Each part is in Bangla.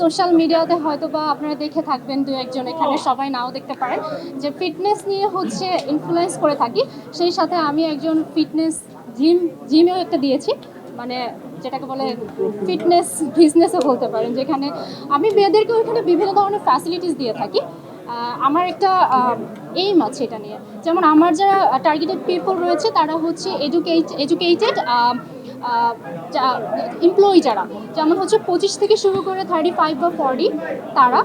সোশ্যাল মিডিয়াতে হয়তো বা আপনারা দেখে থাকবেন দু একজন এখানে সবাই নাও দেখতে পারেন। যে ফিটনেস নিয়ে হচ্ছে ইনফ্লুয়েন্স করে থাকি সেই সাথে আমি একজন ফিটনেস জিম জিমেও একটা দিয়েছি। মানে যেটাকে বলে ফিটনেস বিজনেসও বলতে পারেন যেখানে আমি মেয়েদেরকে ওইখানে বিভিন্ন ধরনের ফ্যাসিলিটিস দিয়ে থাকি। আমার একটা এইম আছে এটা নিয়ে। যেমন আমার যারা টার্গেটেড পিপল রয়েছে তারা হচ্ছে এডুকেট এডুকেটেড এমপ্লয়ি যারা, যেমন হচ্ছে পঁচিশ থেকে শুরু করে থার্টি ফাইভ বা ফর্টি তারা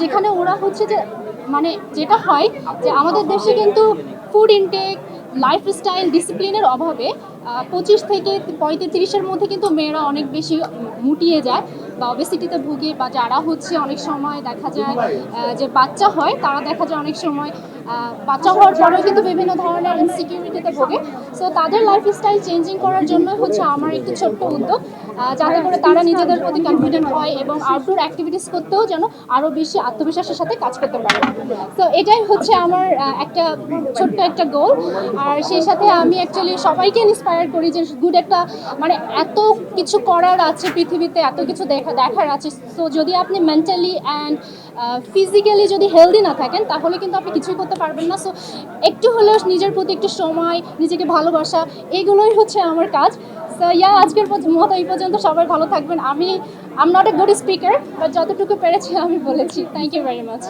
যেখানে ওরা হচ্ছে যে মানে যেটা হয় যে আমাদের দেশে কিন্তু ফুড ইনটেক লাইফস্টাইল ডিসিপ্লিনের অভাবে পঁচিশ থেকে পঁয়ত্রিশের মধ্যে কিন্তু মেয়েরা অনেক বেশি মুটিয়ে যায়। বা ওবেসিটিতে ভুগে বা যারা হচ্ছে অনেক সময় দেখা যায় যে বাচ্চা হয়, তারা দেখা যায় অনেক সময় বাচ্চা হওয়ার পরেও কিন্তু বিভিন্ন ধরনের ইনসিকিউরিটিতে ভোগে। সো তাদের লাইফস্টাইল চেঞ্জিং করার জন্য হচ্ছে আমার একটি ছোট্ট উদ্যোগ যাতে করে তারা নিজেদের প্রতি কনফিডেন্ট হয় এবং আউটডোর অ্যাক্টিভিটিস করতেও যেন আরও বেশি আত্মবিশ্বাসের সাথে কাজ করতে পারে। তো এটাই হচ্ছে আমার একটা ছোট্ট একটা গোল আর সেই সাথে আমি অ্যাকচুয়ালি সবাইকে ইন্সপায়ার করি যে গুড একটা মানে এত কিছু করার আছে পৃথিবীতে, এত কিছু দেখা দেখার আছে। সো যদি আপনি মেন্টালি অ্যান্ড ফিজিক্যালি যদি হেলদি না থাকেন, তাহলে কিন্তু আপনি কিছুই করতে পারবেন না। সো একটু হলেও নিজের প্রতি একটু সময়, নিজেকে ভালোবাসা, এগুলোই হচ্ছে আমার কাজ। সো ইয়া আজকের মতো এই পর্যন্ত সবাই ভালো থাকবেন। আমি am not a good speaker but যতটুকু পেরেছি আমি বলেছি। Thank you very much